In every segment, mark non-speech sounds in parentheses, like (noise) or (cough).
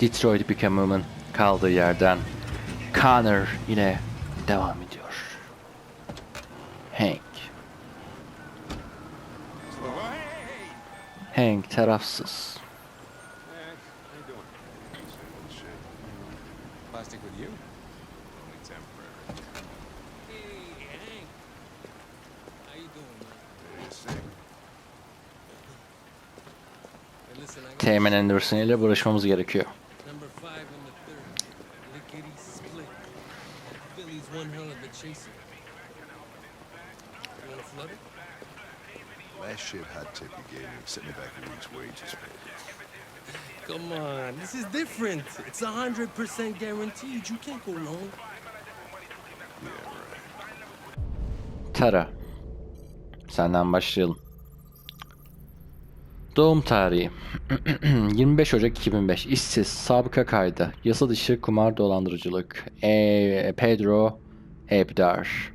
Detroit Become'ın kaldığı yerden Connor ile devam ediyor. Hank. Hank tarafsız. How you doing? Same old shit. Plastic with you? Only temporary. Hey, Hank. How you doing, man? Hey, same. Hey, listen, I got Teğmen Anderson ile barışmamız gerekiyor. number five in the third. Lickety split. Philly's one hell of a chaser. You wanna flood it? Last shit hot tip you gave me sent me back a week's wages paid. Come on, this is different. It's a hundred percent guaranteed. You can't go wrong. Yeah, right. Tara. Senden başlayalım. Doğum tarihi. (clears throat) 25 Ocak 2005 işsiz sabıka kaydı yasa dışı kumar dolandırıcılık. E, Pedro Ebdar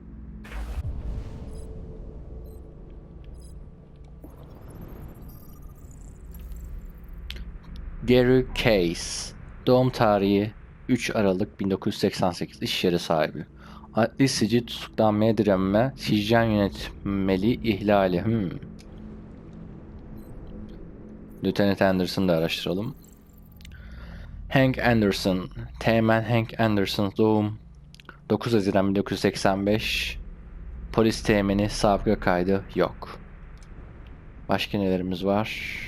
Gary Case. Doğum tarihi 3 Aralık 1988 iş yeri sahibi. Adli sicil tutuklanmaya direnme, hijyen yönetmeli ihlali. Hmm. Lieutenant Anderson'ı da araştıralım. Hank Anderson, Teğmen Hank Anderson doğum 9 Haziran 1985 Polis teğmeni sabıka kaydı yok. Başka nelerimiz var?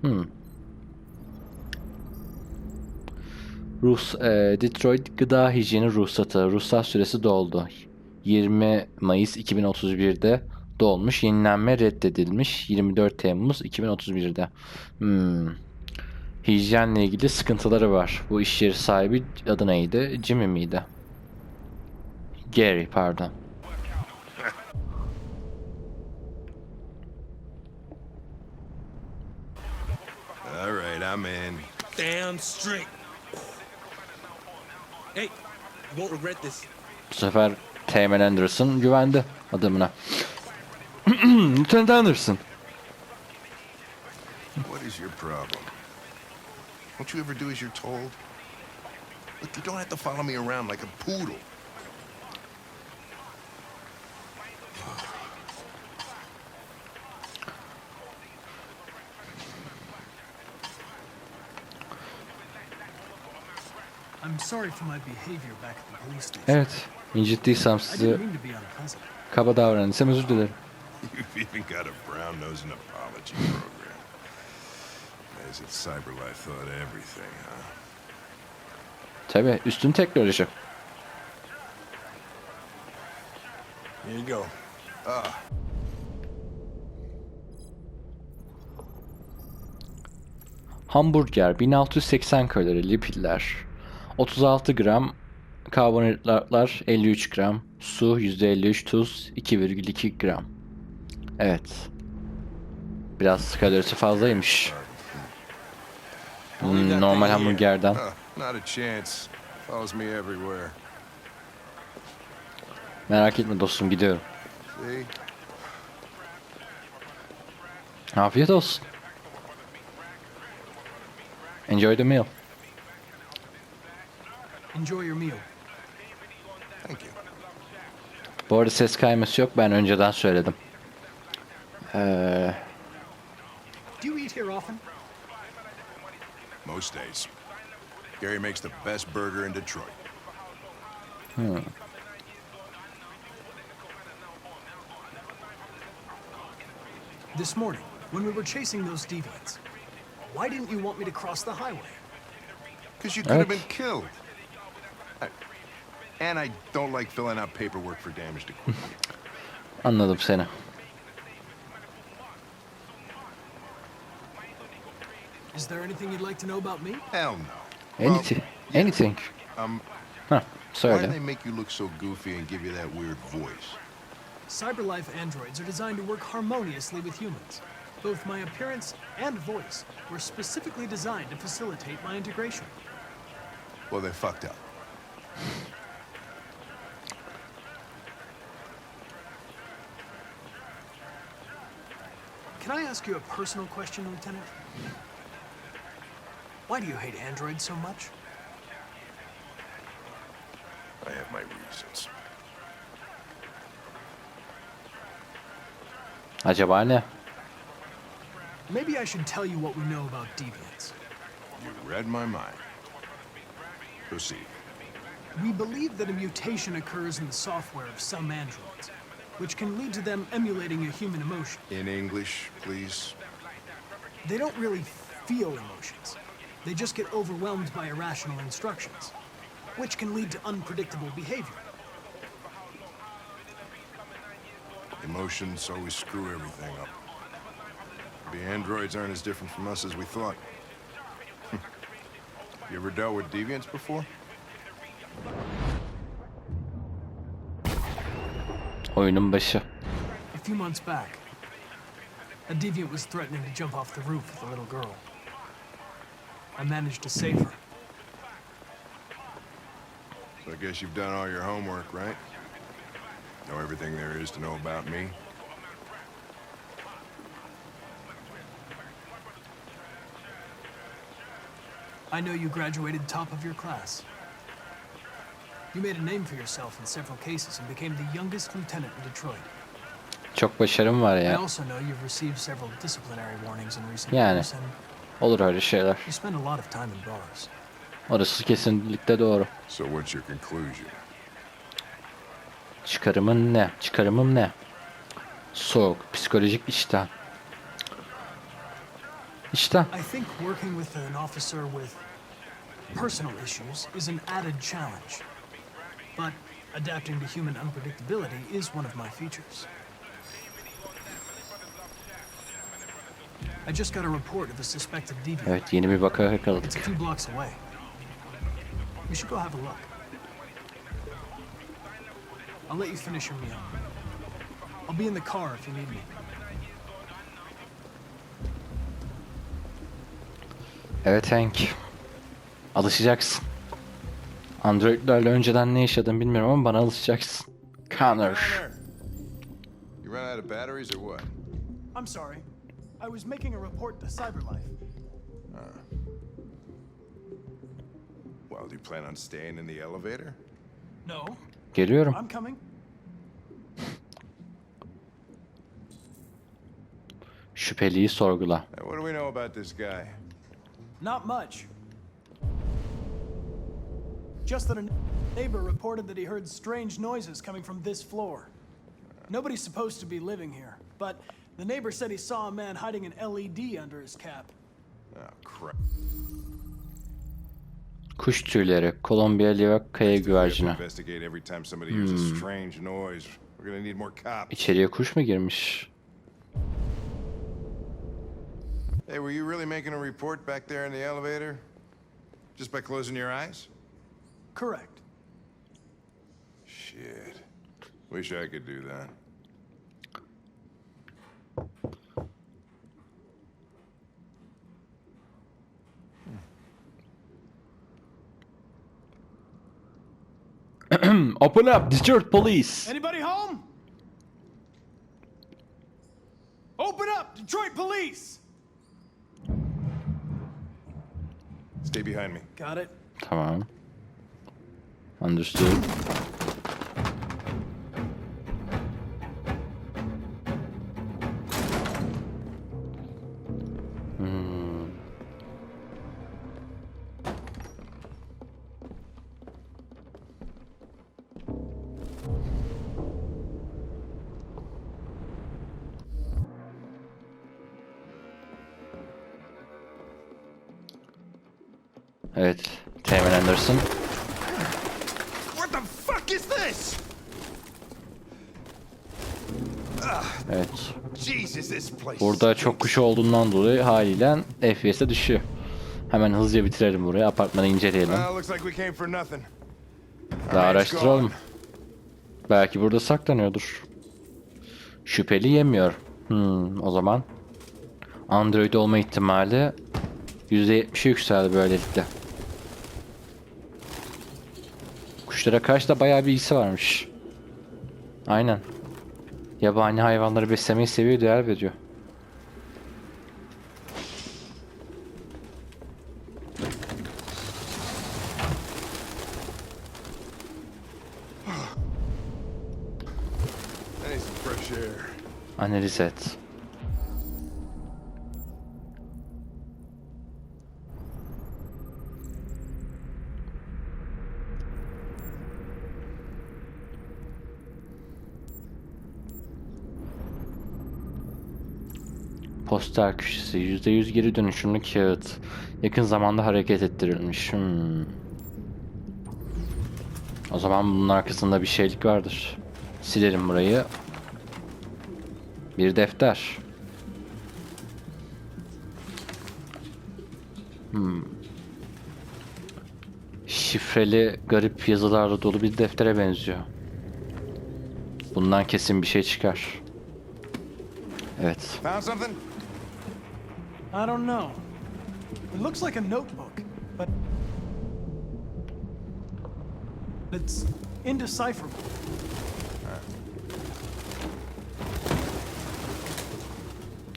Hmm. Rus, e, Detroit Gıda Hijyeni Ruhsatı. Ruhsat süresi doldu. 20 Mayıs 2031'de dolmuş. Yenilenme reddedilmiş. 24 Temmuz 2031'de. Hmm. Hijyenle ilgili sıkıntıları var. Bu iş yeri sahibi adı neydi? Jimmy miydi? Gary pardon. All right, I'm in. Damn straight. Hey, you won't regret this. Bu sefer Teğmen Anderson güvendi adamına. (clears throat) Lieutenant Anderson. What is your problem? Don't you ever do as you're told? Look, you don't have to follow me around like a poodle. I'm sorry for my behavior back at the police station. Evet. incittiysem I sizi didn't mean to be unpleasant. kaba davrandıysam özür dilerim. (laughs) You've even got a brown-nosing apology program. As if CyberLife thought everything, huh? Tabii üstün teknoloji. Here you go. Ah, Hamburger 1680 kalori lipidler 36 gram karbonhidratlar 53 gram su %53 tuz 2,2 gram Evet. Biraz kalorisi fazlaymış. Hmm, normal hamburgerden. Merak etme dostum gidiyorum? Afiyet olsun. Enjoy the meal. Enjoy your meal. Thank you. Bu arada ses kayması yok. Ben önceden söyledim Ee, Do you eat here often? Most days. Gary makes the best burger in Detroit. Hmm. This morning, when we were chasing those deviants, why didn't you want me to cross the highway? Because you could have been killed. I, and I don't like filling out paperwork for damaged equipment. Anladım seni Is there anything you'd like to know about me? Hell no. Anything. Well, yeah. Anything. Um. Huh. Sorry. Why do they make you look so goofy and give you that weird voice? Cyberlife androids are designed to work harmoniously with humans. Both my appearance and voice were specifically designed to facilitate my integration. Well, they fucked up. Can I ask you a personal question, Lieutenant? Why do you hate androids so much? I have my reasons. Acaba ne? Maybe I should tell you what we know about deviants. You read my mind. Proceed. We believe that a mutation occurs in the software of some androids, which can lead to them emulating a human emotion. In English, please. They don't really feel emotions. They just get overwhelmed by irrational instructions, which can lead to unpredictable behavior. Emotions always screw everything up. The androids aren't as different from us as we thought. (laughs) you ever dealt with deviants before? Oyunun başı. A few months back, a deviant was threatening to jump off the roof with a little girl. I managed to save her. So I guess you've done all your homework, right? Know everything there is to know about me? I know you graduated top of your class. You made a name for yourself in several cases and became the youngest lieutenant in Detroit. Çok başarım var I also know you've received several disciplinary warnings in recent Yani. years, and Olur öyle şeyler. you spend a lot of time in bars. Orası kesinlikle doğru. So what's your conclusion? Çıkarımın ne? Çıkarımım ne? Soğuk, psikolojik iştah. İştah. I think working with an officer with personal issues is an added challenge. But adapting to human unpredictability is one of my features. I just got a report of a suspected deviant. Evet yeni bir vaka It's a yakaladık. few blocks away. We should go have a look. I'll let you finish your meal. I'll be in the car if you need me. Evet Hank. Alışacaksın. Androidlerle önceden ne yaşadın bilmiyorum ama bana alışacaksın. Connor. You run out of batteries or what? I'm sorry. I was making a report to CyberLife. Well, do you plan on staying in the elevator? No, Geliyorum. I'm coming. Şüpheliyi sorgula. Uh, What do we know about this guy? Not much. Just that a neighbor reported that he heard strange noises coming from this floor. Nobody's supposed to be living here, but the neighbor said he saw a man hiding an LED under his cap. Oh, crap. Kuş tüyleri, Kolombiya livak kaya güvercini. investigate every time somebody hears a strange noise. We're gonna need more cops. İçeriye kuş mu girmiş? Hey, were you really making a report back there in the elevator? Just by closing your eyes? Correct. Shit. Wish I could do that. Open up, Detroit Police. Anybody home? Open up, Detroit Police! Stay behind me. Got it. Tamam. Understood. Evet, Teğmen Anderson. What the fuck is this? Evet. Burada çok kuş olduğundan dolayı haliyle FPS'e düşüyor. Hemen hızlıca bitirelim burayı. Apartmanı inceleyelim. Nothing. Daha araştıralım. Belki burada saklanıyordur. Şüpheli yemiyor. Hmm, o zaman Android olma ihtimali %70'e yükseldi böylelikle. Kuşlara karşı da bayağı bilgisi varmış. Aynen. Yabani hayvanları beslemeyi seviyor, değer veriyor. Analiz et. Poster köşesi %100 geri dönüşümlü kağıt. Yakın zamanda hareket ettirilmiş. Hmm. O zaman bunun arkasında bir şeylik vardır. Silelim burayı. Bir defter. Hmm. Şifreli garip yazılarla dolu bir deftere benziyor. Bundan kesin bir şey çıkar. Evet. Found something? I don't know. It looks like a notebook, but it's indecipherable.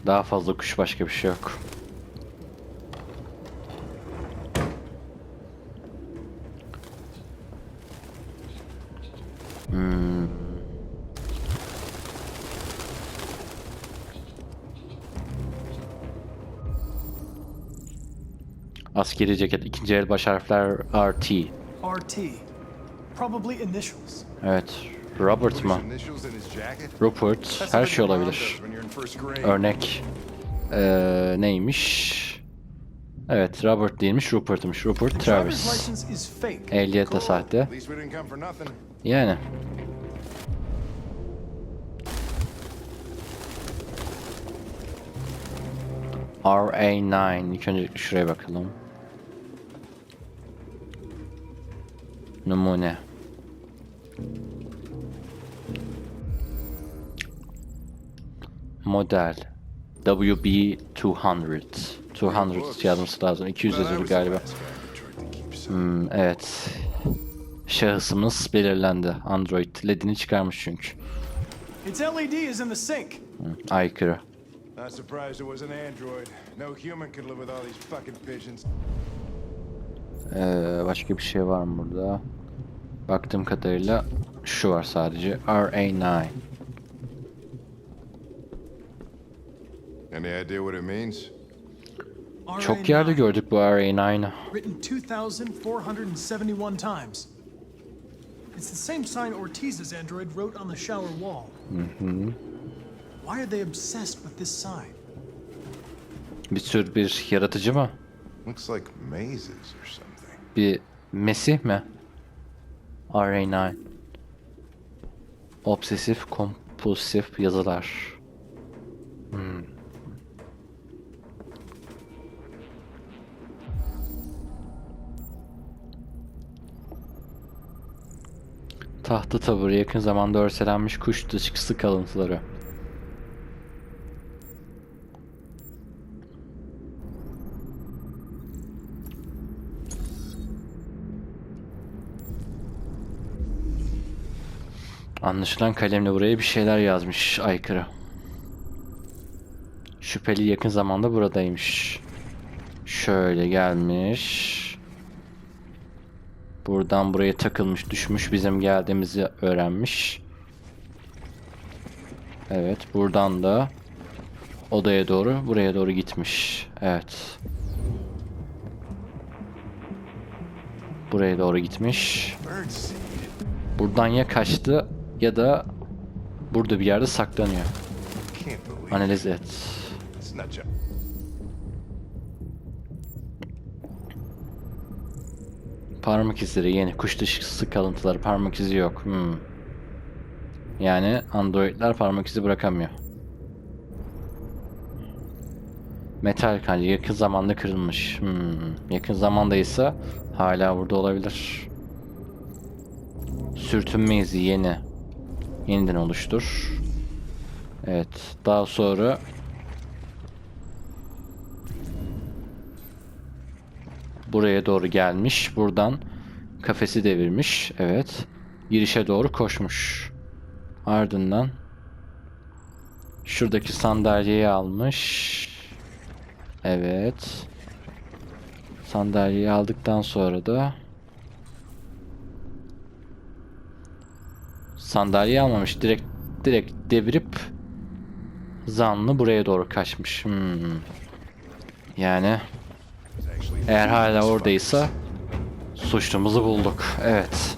Daha fazla kuş başka bir şey yok. Askeri ceket ikinci el baş harfler RT. RT. Probably initials. Evet. Robert mı? Rupert. Her şey olabilir. Örnek eee, neymiş? Evet, Robert değilmiş, Rupert'mış. Rupert Travis. Ehliyet de sahte. Yani. RA9. İlk önce şuraya bakalım. Numune. Model. WB200. 200 yazması lazım. 200 Thought I yazıyordu was the galiba. Hmm, evet. Şahısımız belirlendi. Android ledini çıkarmış çünkü. Its LED is in the sink. Hı, aykırı. Not surprised it was an android. No human could live with all these fucking pigeons. Ee, başka bir şey var mı burada? Baktığım kadarıyla şu var sadece. RA9. Any idea what it means? Çok yerde RA9, gördük bu RA9'ı. Written 2,471 times. It's the same sign Ortiz's android wrote on the shower wall. Why are they obsessed with this sign? Bir tür bir yaratıcı mı? Looks like mazes or something. Bir mesih mi? RA9. Obsesif kompulsif yazılar. Hmm. Tahta taburu yakın zamanda örselenmiş kuş dışkısı kalıntıları. Anlaşılan kalemle buraya bir şeyler yazmış aykırı. Şüpheli yakın zamanda buradaymış. Şöyle gelmiş. Buradan buraya takılmış, düşmüş, bizim geldiğimizi öğrenmiş. Evet, buradan da odaya doğru, buraya doğru gitmiş. Evet. Buraya doğru gitmiş. Buradan ya kaçtı ya da burada bir yerde saklanıyor. Analiz et. Parmak izleri yeni kuş dışkısı kalıntıları parmak izi yok. Hmm. Yani androidler parmak izi bırakamıyor. Metal kanca yakın zamanda kırılmış. Hmm. Yakın zamandaysa hala burada olabilir. Sürtünme izi yeni. Yeniden oluştur. Evet. Daha sonra buraya doğru gelmiş. Buradan kafesi devirmiş. Evet. Girişe doğru koşmuş. Ardından şuradaki sandalyeyi almış. Evet. Sandalyeyi aldıktan sonra da sandalyeyi almamış. Direkt direkt devirip zanlı buraya doğru kaçmış. Hmm. Yani eğer hala oradaysa suçlumuzu bulduk. Evet.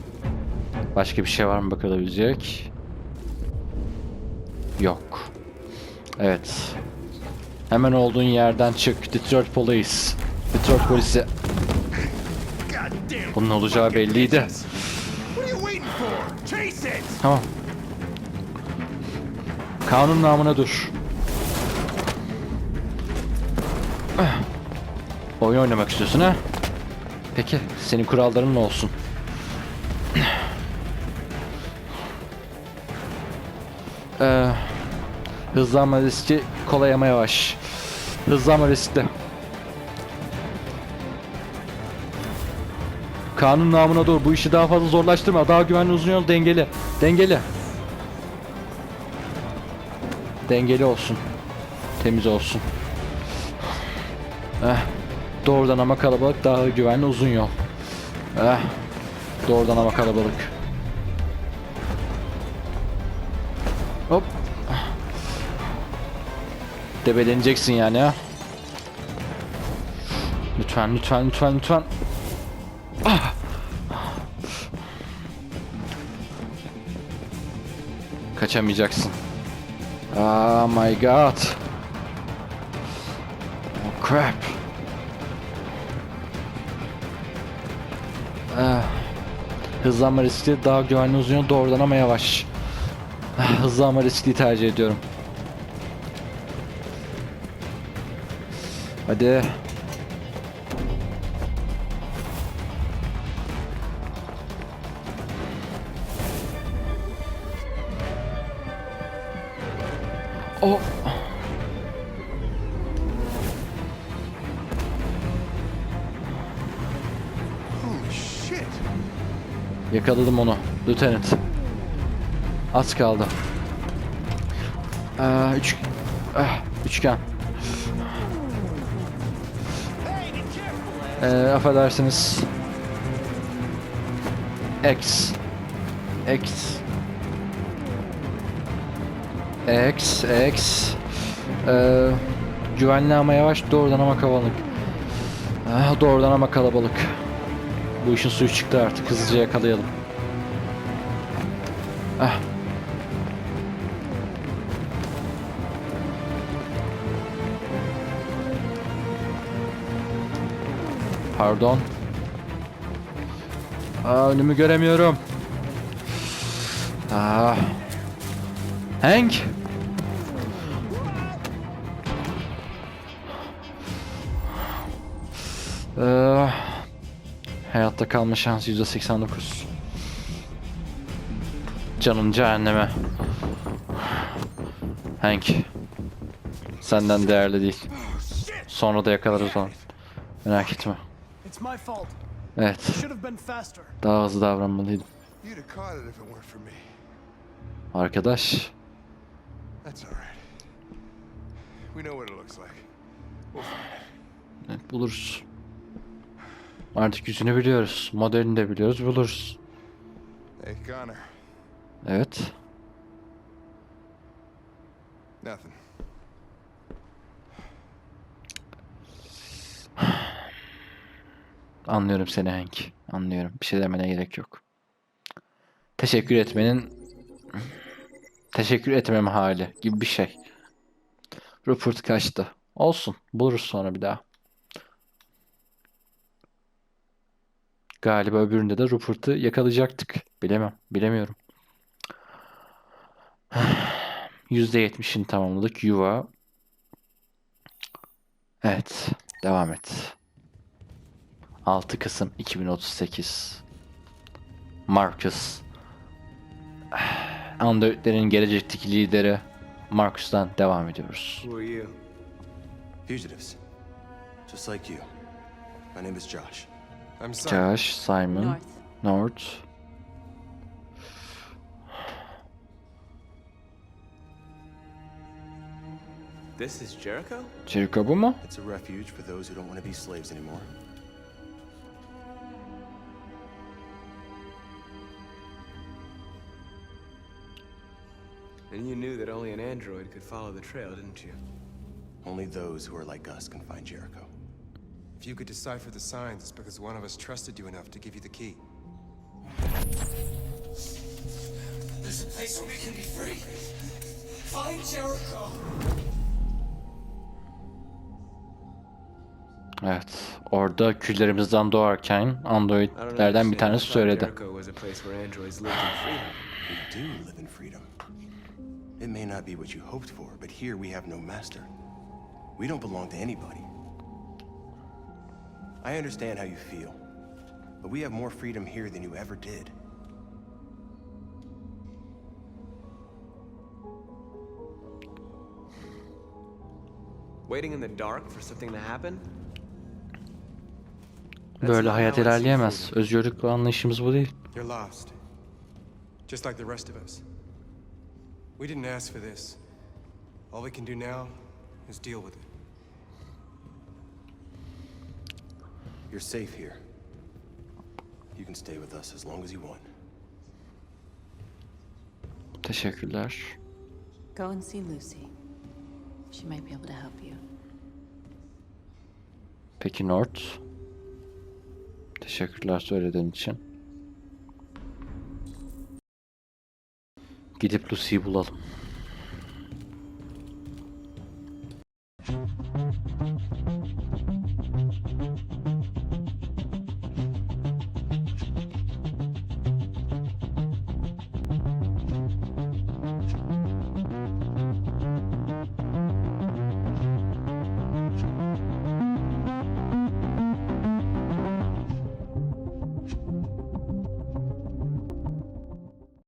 Başka bir şey var mı bakılabilecek? Yok. Evet. Hemen olduğun yerden çık. Detroit Police. Detroit polisi. Bunun olacağı belliydi. Tamam. Kanun namına dur. Oyun oynamak istiyorsun ha? Peki, senin kuralların ne olsun? Ee, hızlanma riski kolay ama yavaş. Hızlanma riskli. Kanun namına dur. Bu işi daha fazla zorlaştırma. Daha güvenli uzun yol dengeli. Dengeli. Dengeli olsun. Temiz olsun. Eh. Doğrudan ama kalabalık daha güvenli uzun yol. Eh. Doğrudan ama kalabalık. Hop. Debeleneceksin yani ha. Lütfen lütfen lütfen lütfen. Kaçamayacaksın. Oh my god. Oh crap. Ah. Hızlanma riski daha güvenli uzun yol doğrudan ama yavaş. Ah, Hızlanma riskli tercih ediyorum. Hadi. Yakaladım onu. Lieutenant. Az kaldı. Aa, üç, ah, üçgen. Ee, affedersiniz. X. X. X. X. Ee, güvenli ama yavaş, doğrudan ama kalabalık. Ah, doğrudan ama kalabalık. Bu işin suyu çıktı artık. Hızlıca yakalayalım. Ah. Pardon. Aa, önümü göremiyorum. Aa. Hank. Kalma şansı %89. Canın cehenneme. Hank. Senden değerli değil. Sonra da yakalarız onu. Merak etme. Evet. Daha hızlı davranmalıydım. Arkadaş. Evet, buluruz. Artık yüzünü biliyoruz. Modelini de biliyoruz. Buluruz. Hey, Connor. Evet. Nothing. Anlıyorum seni Hank. Anlıyorum. Bir şey demene gerek yok. Teşekkür etmenin teşekkür etmem hali gibi bir şey. Rupert kaçtı. Olsun. Buluruz sonra bir daha. Galiba öbüründe de Rupert'ı yakalayacaktık. Bilemem. Bilemiyorum. (sighs) %70'ini tamamladık. Yuva. Evet. Devam et. 6 Kasım 2038 Marcus (sighs) Androidlerin gelecekteki lideri Marcus'tan devam ediyoruz. Fugitives. Just like you. My name is Josh. I'm sorry. Josh, Simon, North. North. This is Jericho? Jericho bu mu? It's a refuge for those who don't want to be slaves anymore. And you knew that only an android could follow the trail, didn't you? Only those who are like us can find Jericho. If you could decipher the signs, it's because one of us trusted you enough to give you the key. There's a place where we can be free. Find Jericho. Evet. Orada küllerimizden doğarken I don't androidlerden bir understand. tanesi I söyledi. Was a place where androids lived in freedom. We do live in freedom. It may not be what you hoped for, but here we have no master. We don't belong to anybody. I understand how you feel, but we have more freedom here than you ever did. Waiting in the dark for something to happen? Böyle hayat ilerleyemez. Özgürlük anlayışımız bu değil. You're lost. Just like the rest of us. We didn't ask for this. All we can do now is deal with it. You're safe here. You can stay with us as long as you want. Teşekkürler. Go and see Lucy. She might be able to help you. Peki Nord. Teşekkürler söylediğin için. Gidip Lucy'yi bulalım.